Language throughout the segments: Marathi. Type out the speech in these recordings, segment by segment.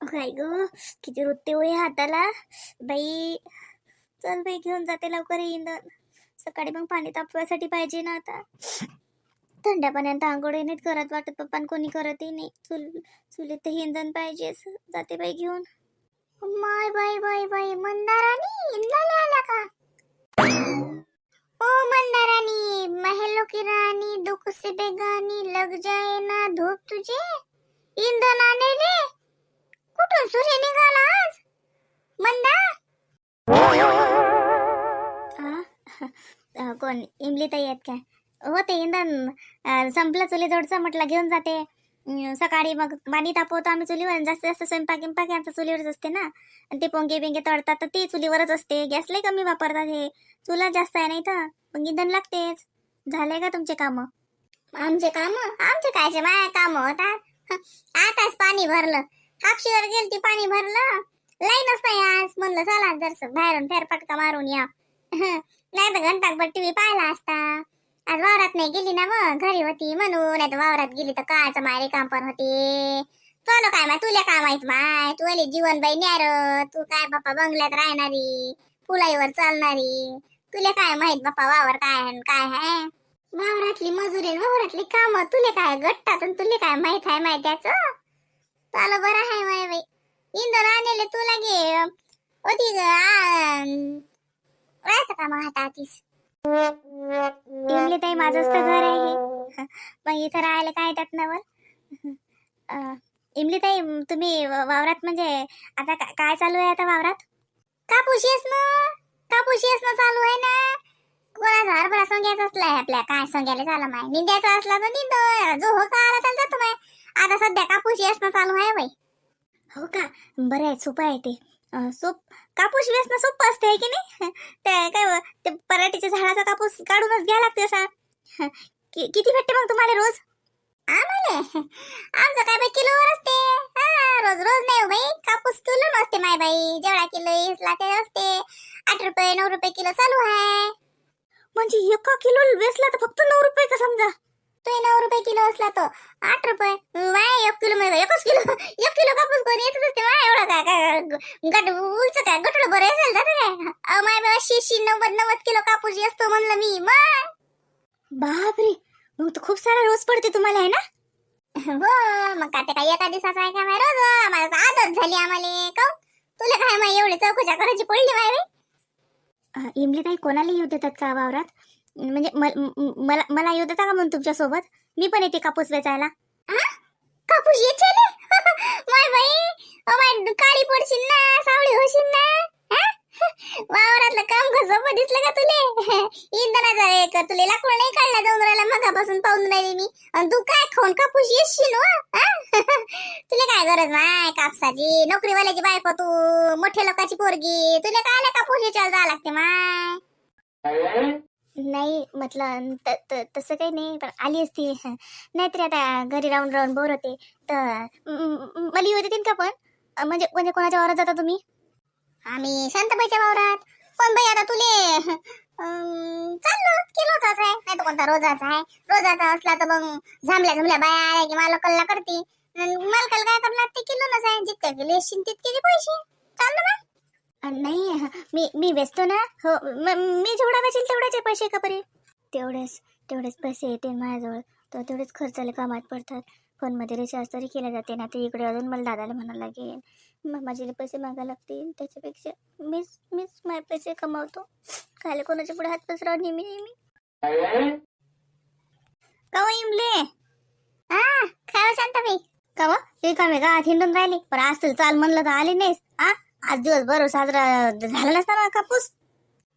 काय ग? किती रुतते होय हाताला? बाई चल बाई घेऊन जाते लवकर इंधन. सकाळी मग पाणी तापवायसाठी पाहिजे ना आता. थंड्या पाण्यात आंघोळी नाहीत करत वाटत. पप्पा कोणी करतही नाही. चुल चुलीत तर इंधन पाहिजेच. जाते बाई घेऊन. माय बाई बाई बाई मंदाराणी इंधन आला का? ओ मंदारानी महलो की राणी दुख से बेगानी लग जाए ना धूप तुझे. इंधन आने रे कुठून सूर्य निघाला आज? मंदा? कोण? इमली ताई आहेत काय? हो ते इंधन संपलं संपलं चुलीजवळचं म्हटलं घेऊन जाते. सकाळी मग पाणी तापवतो आम्ही चुलीवर जास्त जास्त स्वयंपाक गिंपाक आमचं चुलीवरच असते ना. आणि ते पोंगे बिंगे तळतात तर ते चुलीवरच असते. गॅस कमी वापरतात हे. चुला जास्त आहे नाही तर. मग इंधन लागतेच. झाले का तुमचे कामं? आमचे काम? आमचे कायचे माया काम होतात? आताच पाणी भरलं. हापशीवर गेलती पाणी भरलं. लाईनच नाही आज. म्हणलं चला जर बाहेरून फेरफटका मारून या. नाही तर घंटाभर टीव्ही पाहिला असता. आज वावरात नाही गेली ना मग. घरी होती म्हणून. नाही तर वावरात गेली तर कायचं मारे काम पण होते. तुला काय माय तुला काय माहीत माय? तू आली जीवनबाई न्यार तू काय बाप्पा बंगल्यात राहणारी? फुलाईवर चालणारी? तुला काय माहीत बाप्पा वावर काय काय आहे वावरातली मजुरी वावरातली काम. तुले काय गट्टात आणि तुले काय माहीत आहे माहीत त्याचं? चाल बरं आहे माय बाई. इंधन आणले तू लागे होती ग राहायचं का मग आता आतीस? इमली ताई माझंच तर घर आहे. मग इथं राहायला काय त्यात नवल? इमली ताई तुम्ही वावरात म्हणजे आता काय चालू आहे आता वावरात? कापूस येस ना? कापूस येस ना चालू आहे ना? कोणाचा हरभरा सोंग्याचा असलाय आपल्या. काय सोंग्याला झालं माय निंद्याचा असला तर निंद. जो हो का आला तर जातो माय. आता सध्या कापूस ना चालू आहे बाई. हो का? बरं आहे सोपं आहे ते. अं, सोप कापूस वेचणं सोपं असते आहे की नाही? ते काय ते पराठीच्या झाडाचा कापूस काढूनच घ्या लागते असा. कि- किती भेटते मग तुम्हाला रोज? आम्हाला? आमचं काय बाई किलोवर असते? हा, रोज रोज नाही हो बाई. कापूस किलो नसते माय बाई. जेवढा किलो इसला ते असते. आठ रुपये नऊ रुपये किलो चालू आहे. म्हणजे एका किलो वेचला तर फक्त नऊ रुपये का समजा? तो नऊ रुपये किलो असला तो. आठ रुपये. वाय एक किलो मध्ये एकच किलो. एक किलो कापूस कोण येतच असते वाय एवढा काय काय गट उलच काय गटलं बरं असेल जातं काय? माय बाबा शी नव्वद नव्वद किलो कापूस असतो म्हणलं मी. मग? बापरे. मग तर खूप सारा रोज पडते तुम्हाला आहे ना? हो मग काय ते काय एका दिवसाचा आहे का माय रोज? आम्हाला आदत झाली आम्हाला. काऊ तुला काय माय एवढी चौकशा करायची पडली माय इमली ताई कोणाला येऊ देतात का वावरात? म्हणजे मल- मला येऊ देता का म्हणून तुमच्यासोबत मी पण येते कापूस वेचायला. कापूस येते माय बाई ओ माय काळी पडशील ना सावळी होशील ना हा? वावरातलं काम कसं दिसलं का तुले? इंधनाचा एक तुले लाकूड नाही काढला जाऊन राहिला मगापासून पाहून राहिली मी. आणि तू काय खाऊन कापूस येशील हो, हा? तुला काय गरज नाही कापसाची? नोकरीवाल्याची बायको तू मोठ्या लोकांची पोरगी. तुला काय कापूस याच्यावर जावं लागते माय? नाही म्हटलं त- तसं काही नाही पण आली असती. नाहीतरी आता घरी राहून राहून बोर होते. तर मला येऊ देतील का पण? म्हणजे म्हणजे कोणाच्या वावरात जाता तुम्ही? आम्ही शांतबाईच्या वावरात. पण बाई आता तुले अं, चाललो किलोचाच आहे. नाही तर कोणता रोजाचा आहे. रोजाचा असला तर मग झांबल्या झुमल्या बाया आल्या की मला कल्ला करते. मालकाला काय करणार ते किलोनच आहे जितक्या केले येशील तितके पैसे. चाललं ना? नाही ह, मी मी वेचतो ना? हो म- मी जेवढा वेचेल तेवढ्याचे पैसे का बरे तेवढेच तेवढेच पैसे येते माझ्याजवळ. तर तेवढेच खर्चाला कामात पडतात. फोनमध्ये रिचार्ज तरी केला जाते ना ते इकडे अजून मला दादाला म्हणावं लागेल. मग माझे पैसे मागायला लागतील त्याच्यापेक्षा मीच मीच माझे पैसे कमावतो. खायला कोणाच्या पुढे हात पसराव नेहमी नेहमी? का हो इमले? हा काय शांताबाई? का व ते काम आहे का हिंडून राहिली. पण आज चाल म्हणलं तर आली नाहीस. हा आज दिवसभर साजरा झाला नसता ना कापूस?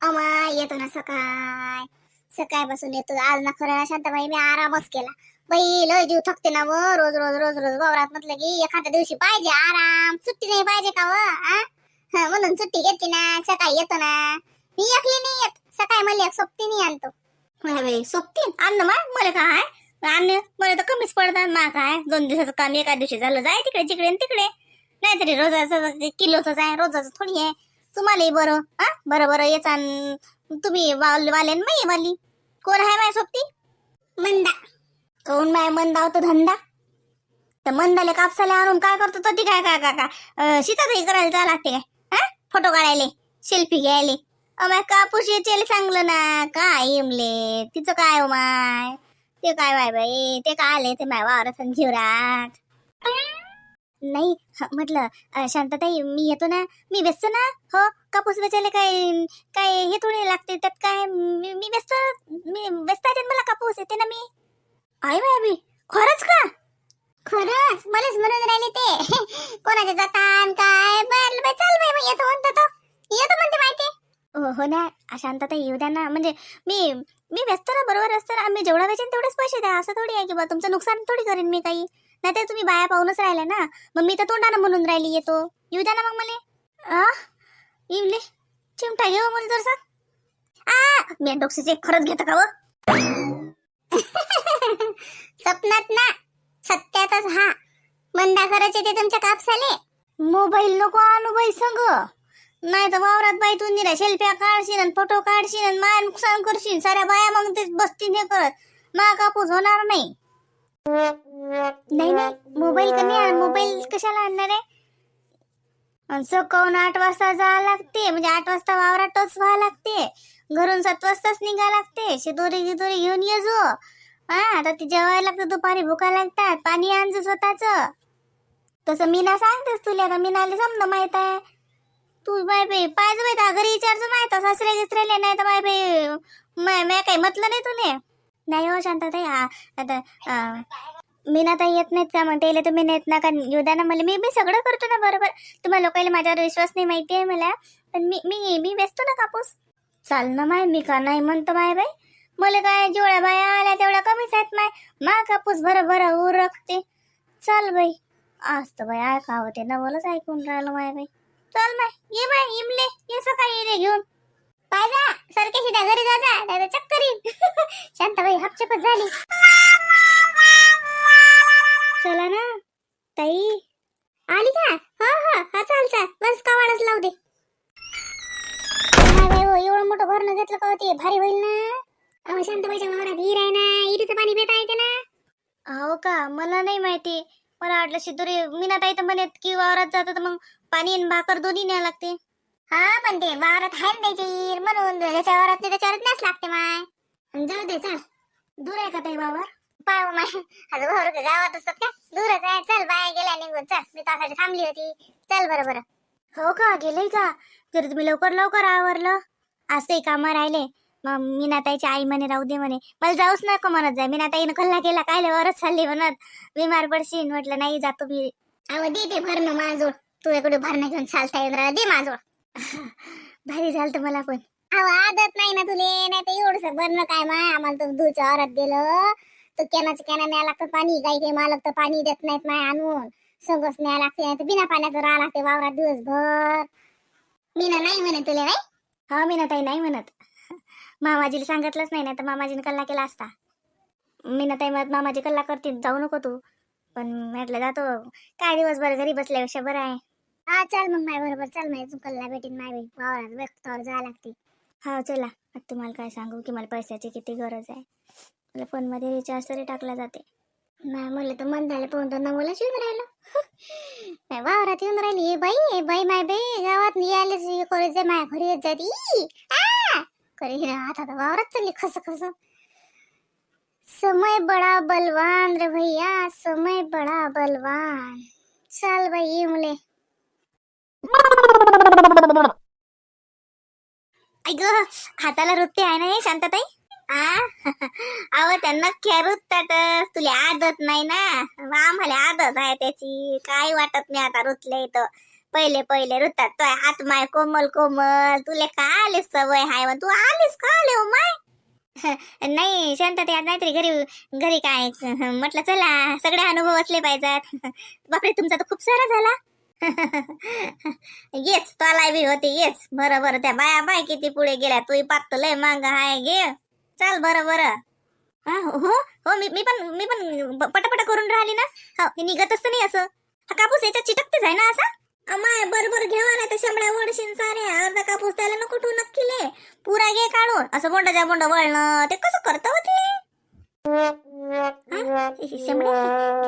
अमा येतो ना सकाळ. सकाळपासून येतो. आज ना खरं शांताबाई मी आरामच केला. बाई लय जीव थकते ना व. रोज रोज रोज रोज वावरात म्हटलं की एखाद्या दिवशी पाहिजे आराम. सुट्टी नाही पाहिजे का व? आ? म्हणून सुट्टी घेते ना. सकाळी येतो ना. मी एकली नाही येत. सकाळी मला एक सोबतीने नाही आणतो. नाही आणलं सोबती? मा मला काय? अन्न मला तर कमीच पडतात मा काय? दोन दिवसाचं काम एका दिवशी झालं. जाय तिकडे जिकडे तिकडे. नाहीतरी रोजाचं किलोच आहे रोजाचं थोडी आहे. तुम्हालाही बरं हा? बरं बरं याचा तुम्ही वाल वाले न वाली. कोण आहे माय सोबती? मंदा. कोण माय मंदा होतो धंदा? तर मंदाले कापसाला आणून काय करतो तो? ती काय काय काय काय? सीताताई करायला जा लागते काय? हा? फोटो काढायले सेल्फी घ्यायले. अमाय कापूस येचेल चांगलं ना काय इमले? तिचं काय हो माय? ते काय बाय बाई ते काय आले ते माय वावर जीवरात नाही म्हटलं शांतताई मी येतो ना. मी व्यस्त ना? हो कापूस वेचायला काय काय हे थोडे लागते त्यात काय मी व्यस्त मी व्यस्त आहे मला कापूस येते ना मी? आई बाय खरंच का? खरंच मलाच म्हणून राहिले ते. कोणाच्या जातान काय बर बाई चाल बाई येतो म्हणतो तो. येतो म्हणते माहिती हो हो ना शांतता येऊ द्या ना. म्हणजे मी मी व्यस्त ना बरोबर असतं ना. मी जेवढा वेचेन तेवढेच पैसे द्या. असं थोडी आहे की बा तुमचं नुकसान थोडी करेन मी काही. नाही तर तुम्ही बाया पाहूनच राहिल्या ना. मग मी तर तोंडानं म्हणून राहिली येतो येऊ द्या ना मग मला. आ इमले चिमटा घेऊ हो मला जर आ! मी डोक्याचे खरंच घेतो का व हो? सपनात ना सत्यातच हा. मंदा करायचे ते तुमच्या कापसाले. मोबाईल नको आणू बाई संग. नाही तर वावरात बाई तू निरा सेल्फ्या काढशील आणि फोटो काढशील आणि माया नुकसान करशील साऱ्या बाया मग ते बसतील हे करत. मा कापूस होणार नाही. नाही नाही. मोबाईल कमी मोबाईल कशाला आणणार आहे? आणि सकाळून आठ वाजता जावं लागते. म्हणजे आठ वाजता वावरातच व्हावं लागते. घरून सात वाजताच निघा लागते. शिदोरी गिदोरी घेऊन ये जो. हा आता ती जेवायला लागतं. दुपारी भुका लागतात. पाणी आणजो स्वतःच. तसं मीना सांगतेस तुला. आता मीनाला समजा माहीत आहे. तू बाय बाई पाहिजे माहिती घरी विचारचं माहीत सासरे गिसरेले नाही तर बाय बाई मै काही म्हटलं नाही तुले. नाही हो शांतताई हा आता मी ना ताई येत नाहीत का म्हणते येले तुम्ही नेत ना का येऊ द्या ना मला. मी मी सगळं करतो ना बरोबर. तुम्हाला लोकांना माझ्यावर विश्वास नाही माहिती आहे मला. पण मी मी मी वेचतो ना कापूस. चाल ना माय मी का नाही म्हणतो माय बाई. मला काय जेवढ्या बाया आल्या तेवढ्या कमीच आहेत माय. मा कापूस भर भर उरकते. चाल बाई. असतं बाई बाई ऐकावं ते बोलच ऐकून राहिलं माय बाई. चल माय ये माय इमले. ये सकाळी घेऊन. घेऊन जा सारखे सीधा घरी जा जा नाही चक्कर. येईल शांताबाई हपचपच झाली. चला ना ताई. आली का? हा हा हा चाल चाल. बस कावाडच लावू दे. हो, एवढं मोठं भरणं घेतलं का हो ते? भारी होईल ना? अहो शांताबाईच्या वावरात हिर आहे ना? हिरीचं पाणी पिता येते ना? हो का? मला नाही माहिती. मला वाटलं शिदुरी मीना ताई तर म्हणत की वावरात जातं तर मग पाणी आणि भाकर दोन्ही न्यावं लागते. हा पण ते वावरात आहे ना त्याची म्हणून त्याच्या वावरात नाही त्याच्यावर न्यास लागते माय. जाऊ दे चल. दूर आहे का ताई वावर? पाहू माय. आता वावर का गावात असतात का? दूरच आहे. चल बाय गेल्या निघून चल. मी त्यासाठी थांबली होती. चल बरं बरं. हो का? गेले का? तर तुम्ही लवकर लवकर आवरलं. आज ते कामं राहिले. मग मीनाताईची आई म्हणे राहू दे म्हणे. मला जाऊच नको म्हणत जाय मीनाताईनं कल्ला केला काय वरच चालली म्हणत. बिमार पडशील म्हटलं नाही जातो मी. अहो दे ते भरणं माझोळ तुझ्याकडे भरणं घेऊन चालता येणार. दे माझोळ भारी झालं मला पण. अहो आदत नाही ना तुले नाही तर एवढस बरं काय मा आम्हाला तर दूरच्या औरत दिलं तर कॅनाचं कॅना न्याय लागतं पाणी काही काही मालक तर पाणी देत नाहीत माय आणून. सगळंच न्याय लागते नाही तर बिना पाण्याचं राहा लागते वावरात दिवसभर. मीना नाही म्हणे तुले नाही हा हो, मीना ताई नाही म्हणत. मामाजीला सांगितलंच नाही ना तर मामाजीने कल्ला केला असता. मीना ताई म्हणत मामाजी कल्ला करतील जाऊ नको तू. पण म्हटलं जातो. काय दिवसभर घरी बसल्यापेक्षा बरं आहे. हा चल मग माय बरोबर चल माय तू कल्ला भेटीन माय बाई वावरात व्यक्तावर जावं लागते. हा चला आता तुम्हाला काय सांगू की मला पैशाची किती गरज आहे. मला फोनमध्ये रिचार्ज तरी टाकला जाते. नाही म्हणलं तर मन झालं पाहून तर नवला येऊन राहिलं. नाही, वावरात येऊन राहिली. हे बाई हे बाई माय बाई गावात यायलाच कॉलेज माया घरी येत जाती. आ! करे हिरा आता तर वावरात चालली खस खस. समय बडा बलवान रे भैया समय बडा बलवान. चल बाई ये मुले ऐक हाताला रुतते आहे ना हे शांतताई? अव त्यांना रुततातच तुला आदत नाही ना? आम्हाला आदत आहे त्याची. काय वाटत नाही आता रुतले तर पहिले पहिले रुतात तो हात माय कोमल कोमल. तुले का आलीस सवय हाय मग तू आलीस का आले हो माय? नाही शांतता नाहीतरी घरी घरी काय? म्हटलं चला सगळे अनुभव असले पाहिजेत. बापरे तुमचा तर खूप सारा झाला. येच तोला बी होती येच बरं बरं. त्या बाया बाय किती पुढे गेल्या? तू पात लय मांग हाय गे. चल बरं बरं. हो, हो हो मी मी पण मी पण पटापट करून राहिली ना? हो निघत असतं नाही असं. हा कापूस याच्यात चिटकतेच आहे ना असा? माय बरोबर घेवा नाही तर शंभळ्या वडशीन सारे अर्धा कापूस त्याला नको ठेवू नक्की ले पुरा घे काढून. असं बोंडाच्या बोंड वळणं ते कसं करत होते ते?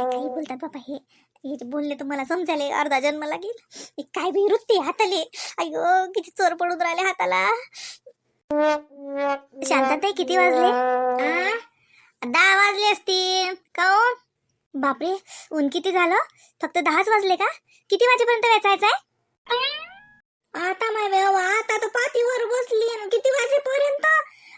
काही बोलतात बाबा हे. हे बोलणे तुम्हाला समजाले अर्धा जन्म लागेल. हे काय बी वृत्ती हाताले. अयो किती चोर पडून राहिले हाताला. शांतताई किती वाजले? आ? दहा वाजले असतील. काऊन? बापरे ऊन किती झालं? फक्त दहाच वाजले का? किती वाजेपर्यंत वेचायचंय आता माय बाबा आता तर पातीवर बसली ना. किती वाजेपर्यंत?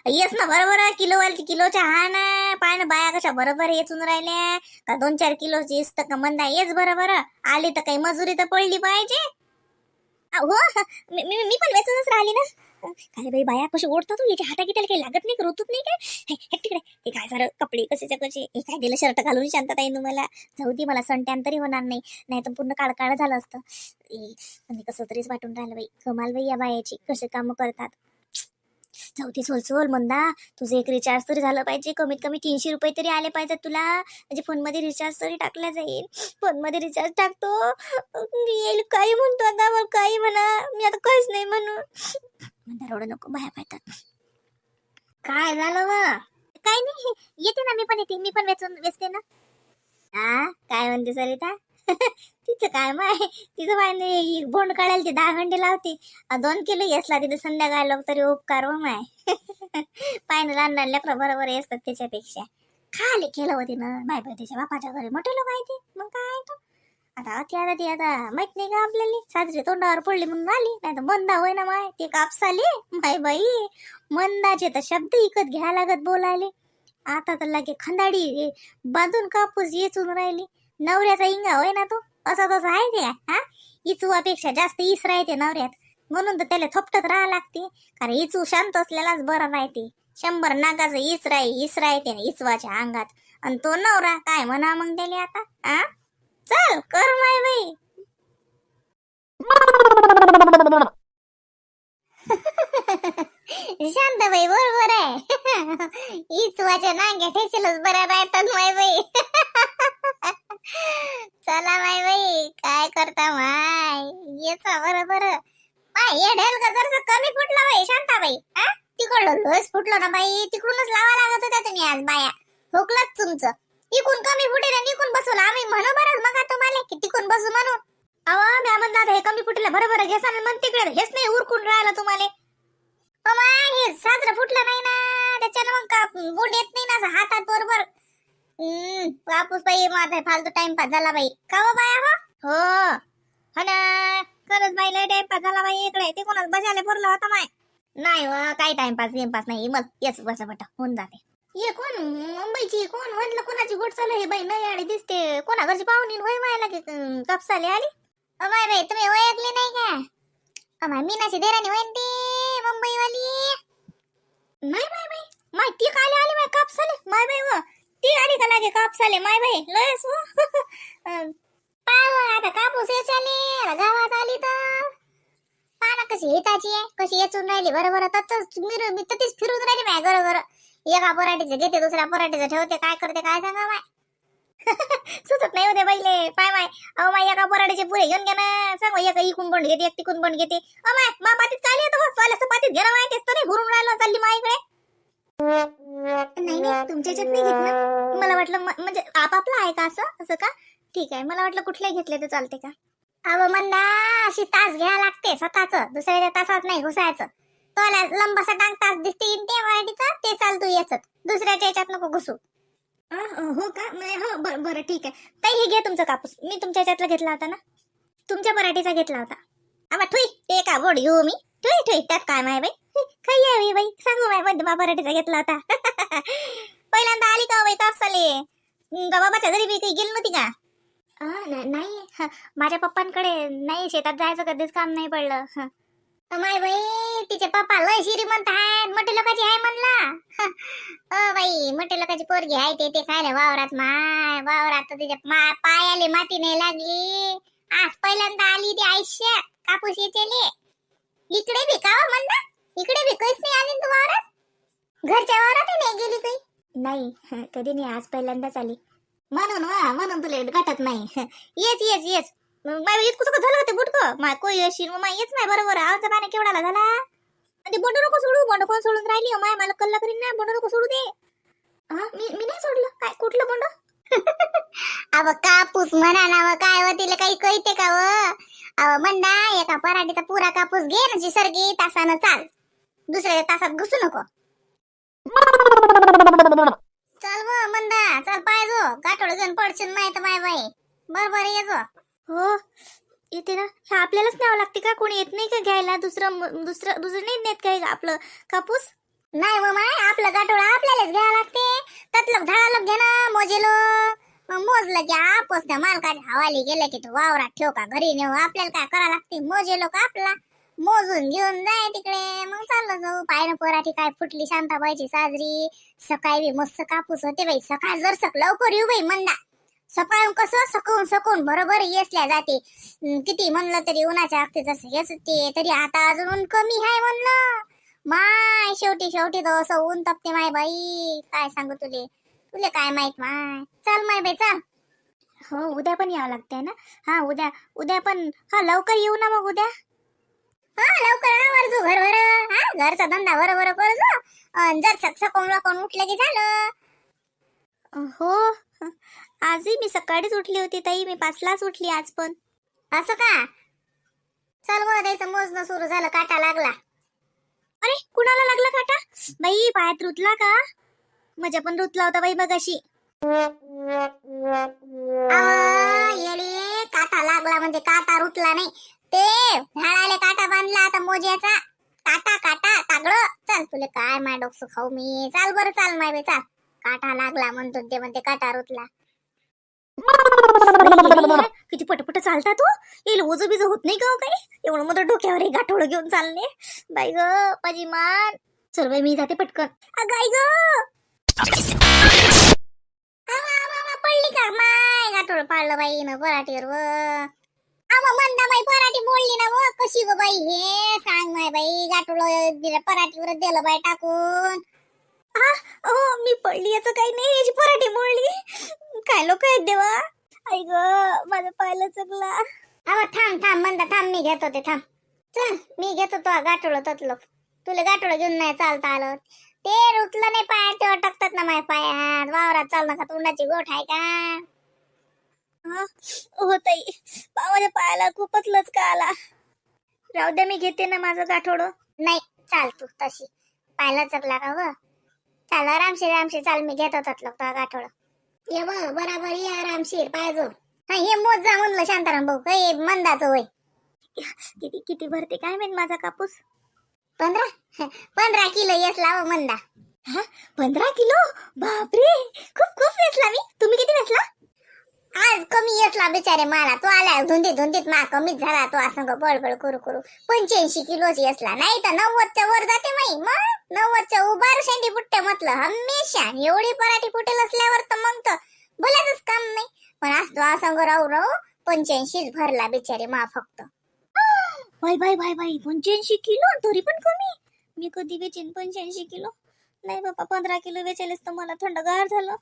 येस ना बरोबर किलो वाली किलोच्या हा ना पाय ना बाया कशा बरोबर येचून राहिल्या का दोन चार किलोची येस तर का मंदा येच बरोबर. आली तर काही मजुरी तर पडली पाहिजे. हो मी मी मी पण वेचूनच राहिली ना. काय बाई बाया कशी ओढतात तू? याच्या हाता त्याला काही लागत नाही का? नाही काय? हे तिकडे. हे काय झालं? कपडे कसेच्या कसे? हे काय दिलं? शर्ट घालून शांतता येईल मला? जाऊ दे मला सणट्यान तरी होणार नाही. नाही तर पूर्ण काळ काळ झालं असतं. ए, कसं तरीच वाटून राहिलं बाई. कमाल बाई या बायाची. कसे कामं करतात. जाऊ दे सोल सोल मंदा. तुझं एक रिचार्ज तरी झालं पाहिजे. कमीत कमी तीनशे रुपये तरी आले पाहिजेत तुला. म्हणजे फोनमध्ये रिचार्ज तरी टाकला जाईल. फोनमध्ये रिचार्ज टाकतो. मी येईल काही म्हणतो आता मला काही म्हणा. मी आता काहीच नाही म्हणू म्हणता रोड नको बाया पाहतात. काय झालं व? काय नाही. येते ना मी पण येते. मी पण वेचून वेचते ना. हा काय म्हणते सरिता? तिचं काय माय? तिचं माय नाही बोंड काढायला ती दहा घंटे लावते. दोन किलो येसला तिथे संध्याकाळ लोक तरी उपकार व माय. पायनं लहान लहान लेकरं बरोबर असतात त्याच्यापेक्षा. खाली केलं होती ना माय बाई त्याच्या बापाच्या घरी. मोठे लोक आहे ते. मग काय तो? आता ती आता ती आता माहीत नाही का आपल्याला. साजरी तोंडावर पडली म्हणून आली. नाही तर मंदा होय ना माय. ते कापसाले. माय बाई मंदाचे तर शब्द इकत घ्या लागत बोलायले. आता तर लागे खंदाडी बांधून कापूस येचून राहिली. नवऱ्याचा इंगा होय ना तू? असा तसा आहे ते हा? इचवापेक्षा जास्त इस राहते नवऱ्यात. म्हणून तर त्याला थोपटत राहा लागते. कारण इचू शांत असलेलाच बरा राहते. शंभर नागाचं इसरा राही इस ना इचवाच्या अंगात. आणि तो नवरा काय म्हणा मग त्याला आता आ? चल कर माय बाई. शांत बाई बरोबर आहे. इचवाच्या नांग्या ठेचलच बऱ्या राहतात माय बाई. चला माय बाई काय करता माय? येचा बरोबर माय ये ढेल का जरसं कमी फुटला बाई शांताबाई. हा तिकडलं लोस फुटलं ना बाई तिकडूनच लावा लागत होत्या तुम्ही आज बाया. हुकलच तुमचं. इकून कमी फुटेल आणि इकून बसून आम्ही म्हणू बरं मग तुम्हाला की तिकून बसू म्हणून. अहो मी म्हणलं हे कमी फुटलं बरोबर घेसा मग तिकडे. हेच नाही उरकून राहिलं तुम्हाला. हे साजरं फुटलं नाही ना. त्याच्यानं मग बोट येत नाही ना असं हातात बरोबर. कापूस बाई माझा फालतू टाइमपास झाला बाई. का हो बाया हो? हो. हो ना. खरंच बाई लय टाइमपास झाला बाई इकडे. ते कोणाच बसायला पुरला होता माय. नाही हो काही टाइमपास गेमपास नाही. मग येच बस बट. होऊन जाते. ये कोण? मुंबईची कोण? म्हटलं कोणाची गोट चालू हे बाई? नाही आली दिसते. कोणा घरची पाहुणी होय मायला की कापसाले आली? अमाय बाई तुम्ही ओळखली नाही का? अमाय मीनाची देराणी होईन ती. मुंबई वाली माय बाई माय ती काले आली माय कापसाले. माय बाय व. ती आली का लागे कापसाले? माय बाय लयस व. अं, पाव हो, आता कापूस याच्याले. आता गावात आली तर. पाना कशी हिताची आहे. कशी येचून राहिली. बरोबर तसंच मिरू मी ततीच फिरून राहिली माय बरोबर एका पराठीचं घेते दुसऱ्या पराठीचं ठेवते. काय करते काय सांगा माय सुचत नाही होते पहिले. पाय माय. अहो माय एका बराडीचे पुरे घेऊन घ्या ना. सांग एका इकून बंड घेते एक तिकून बंड घेते. अ माय मा पातीत चालली येतो बस. पातीत घे ना तर नाही घुरून राहिलो चालली माय नाही नाही तुमच्या याच्यात नाही घेतलं मला वाटलं म्हणजे आपापलं आहे का असं? असं का? ठीक आहे मला वाटलं कुठलंही घेतले तर चालते का? अहो मंदा अशी तास घ्यायला लागते स्वतःच. दुसऱ्याच्या तासात नाही घुसायचं. तो लंबासा टांग तास दिसते ते वाटीचा ते चालतो याच. दुसऱ्याच्या याच्यात नको घुसू. अ, हो का? नाही, हो बरं बरं ठीक आहे. ताई हे घ्या तुमचा कापूस. मी तुमच्या याच्यातला घेतला होता ना? तुमच्या पराठीचा घेतला होता. आबा ठुई ते का बोड घेऊ मी. ठुई ठुई त्यात काय माय बाई? काही यावी बाई सांगू माय मध्यमा पराठीचा घेतला होता. पहिल्यांदा आली का हो बाई कापसाले का बाबाच्या घरी बी काही गेली नव्हती का? अ, न- नाही. ह, माझ्या पप्पांकडे नाही शेतात जायचं कधीच काम नाही पडलं. ह. माय बाई तिचे पप्पा लय श्रीमंत आहेत मोठे लोकांची आहे म्हणला. अ बाई मोठे लोकांची पोरगी आहे ते ते खायला वावरात माय वावरात तर तिच्या मा पायाले माती नाही लागली. आज पहिल्यांदा आली ती आयुष्यात कापूस येतेले. इकडे बी का हो इकडे बी काहीच नाही आली तू वावरात? घरच्या वावरात नाही गेली काही नाही कधी नाही आज पहिल्यांदाच आली. म्हणून वा म्हणून तुला गाठत नाही. येच येच येच माय इतकं सगळं झालं का ते बुटकं? माय येशील अशी माय येच नाही बरोबर. आमचा पाण्या केवढाला झाला? ते बोंड नको सोडू बोंड कोण सोडून राहिली? हो माय मला कल्ला करीन ना बोंड नको सोडू दे. हा मी मी नाही सोडलं. काय कुठलं बोंड? अव कापूस म्हणा ना व काय व तिला काही कळते का व? अव म्हणा एका पराठीचा पुरा कापूस घे ना सरगी तासानं चाल. दुसऱ्या तासात घुसू नको. चल व मंदा चल पाहिजो गाठोड घेऊन पडशील नाही तर माय बाई. बरोबर येजो हो? येते ना. ह्या आपल्यालाच न्यावं लागते का? कोणी येत नाही का घ्यायला? दुसरं म- दुसरं दुसरं नाही नेत काय आपलं कापूस? नाही व माय. आपलं गाठोड आपल्यालाच घ्यावं लागते. त्यातलं झाडाला घे ना मोजेलो. मग मोजलं की आपस त्या मालकाच्या हवाली गेलं की तू वावरात ठेव का? घरी नेऊ. आपल्याला काय करा लागते? मोजेलो का आपला? मोजून घेऊन जाय तिकडे. मग चाललं जाऊ. पायनं पोराठी काय फुटली शांताबाईची साजरी. सकाळी बी मस्त कापूस होते बाई. सकाळ जर सक लवकर येऊ बाई मंदा. सकाळून कसं? सकून सकून बरोबर येसल्या जाते. किती म्हणलं तरी उन्हाच्या अगदी जसं येस ते तरी आता अजून ऊन कमी आहे म्हणलं. माय शेवटी शेवटी तर असं ऊन तपते माय बाई. काय सांगू तुले? तुले काय माहीत माय? चल माय बाई चल. हो उद्या पण यावं लागतंय ना? हा उद्या उद्या पण हा लवकर येऊ ना मग उद्या. हा लवकर आवर घर भर हा घरचा धंदा भर भर कर जो अन जर सक सकून कोण उठलं की झालं. हो. आजही मी सकाळीच उठली होती ताई. मी पाचलाच उठली आज पण. असं का? चल व मोजणं सुरू झालं. काटा लागला. अरे कुणाला लागला काटा? बाई पायात रुतला का? मजा पण रुतला होता बाई मगाशी. अहो, येडे काटा लागला म्हणजे काटा रुतला नाही. ते झाडाले काटा बांधला आता मोज्याचा. काटा काटा तागड. चल तुले काय माय डोकं खाऊ मी. चाल बरं चाल माय बे चाल. काटा लागला म्हणतो ते म्हणते काटा रुतला. किती पटपट चालता तू? येईल ओझ बिज होत नाही का हो काही? एवढं मोठं डोक्यावर एक गाठोडं घेऊन चालले. बाई ग माझी मान. चल बाई मी जाते पटकन. अगाई ग! आवा, पडली का? माय गाठोड पाळलं बाई न पराठीवर व. आवा मंदा बाई पराठी मोडली ना व. कशी ग बाई हे? सांग माय बाई गाठोड दिलं पराठीवर दिलं बाई टाकून. हा हो मी पडली याचं काही नाही याची पराठी मोडली. काय लोक आहेत देवा? आई ग माझं पायला चगला. अव थांब थांब म्हणता थांब मी घेतो ते थांब. चल मी घेतो तो गाठोड ततलो. तुला गाठोळ घेऊन नाही चालता आलं. ते रुतलं नाही पाय ते अटकतात ना माझ्या पायात. वावरात चाल नका तोंडाची गोठ आहे का? हो? ताई. माझ्या पायाला खूपच लचका आला. राहू दे मी घेते ना माझं गाठोड नाही चाल तू तशी. पायला चकला का व चाल आरामशीर आरामशीर. चाल मी घेतो ततलं तो गाठोडं ये बघ बराबर ये आरामशीर पायजो हा हे मोज जा म्हणलं शांताराम भाऊ. काही मंदाचं होय किती किती भरते काय माहीत माझा कापूस? पंधरा? पंधरा किलो येस लाव मंदा. हा पंधरा किलो? बापरे! खूप खूप वेचला मी. तुम्ही किती वेचला? आज कमी असला बिचारे मला. तो आला धुंदी धुंदीत मा कमीच झाला. तो असं बळबळ करू करू पंच्याऐंशी किलोच येसला नाही तर नव्वदच्या वर जाते माई मग? नव्वदच्या उभार शेंडी फुटते म्हटलं हमेशा. एवढी पराठी फुटेल असल्यावर तर मग तर बोलायचंच काम नाही. पण आज तो असंग राहू राहू पंच्याऐंशीच भरला बिचारे मा फक्त. बाय बाय बाय बाय पंच्याऐंशी किलो? तरी पण कमी? मी कधी वेचेन पंच्याऐंशी किलो? नाही बाबा पंधरा किलो वेचेलच तर मला थंडगार झालं.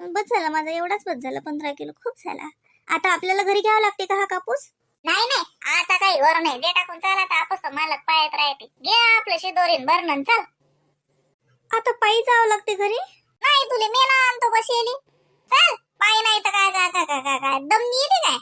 बस झाला माझा एवढाच बस झाला पंधरा किलो खूप झाला. आता आपल्याला घरी घ्यावं लागते का हा कापूस? नाही नाही आता काही वर नाही. दे टाकून चाला तर आपस मालक पायात राहते. घे आपलं शिदोरीन भरणं चल. आता पायी जावं लागते घरी? नाही तुले मेला आणतो बसेली. चल पायी नाही तर काय काय काय काय काय काय दम येते काय?